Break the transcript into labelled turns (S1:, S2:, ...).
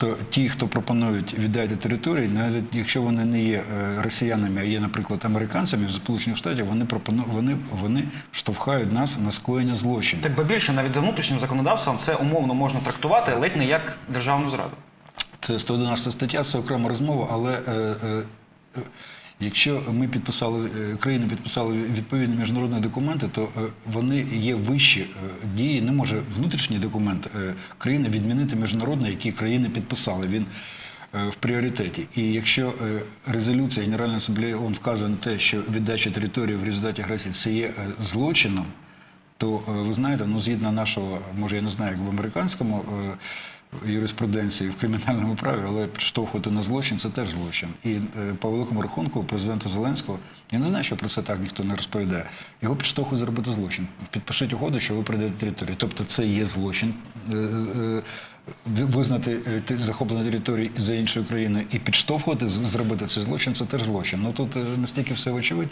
S1: То ті, хто пропонують віддати території, навіть якщо вони не є е, росіянами, а є, наприклад, американцями в Сполучених Штатах, вони пропону... вони, вони штовхають нас на скоєння злочинів.
S2: Так би більше, навіть за внутрішнім законодавством це умовно можна трактувати ледь не як державну зраду.
S1: Це 111 стаття, це окрема розмова, але е, е, е, якщо ми підписали, е, країни підписали відповідні міжнародні документи, то е, вони є вищі е, дії. Не може внутрішній документ країни відмінити міжнародний, який країни підписали. Він в пріоритеті. І якщо резолюція Генеральної асамблеї ООН вказує на те, що віддача території в результаті агресії це є злочином, то ви знаєте, ну згідно нашого, може я не знаю, як в американському юриспруденції в кримінальному праві, але підштовхувати на злочин це теж злочин. І е, по великому рахунку президента Зеленського, я не знаю, що про це так ніхто не розповідає. Його підштовхують зробити злочин. Підпишіть угоду, що ви прийдете територію. Тобто це є злочин. е, е, Визнати захоплені території за іншою країною і підштовхувати зробити цей злочин це теж злочин. Ну тут настільки все очевидь.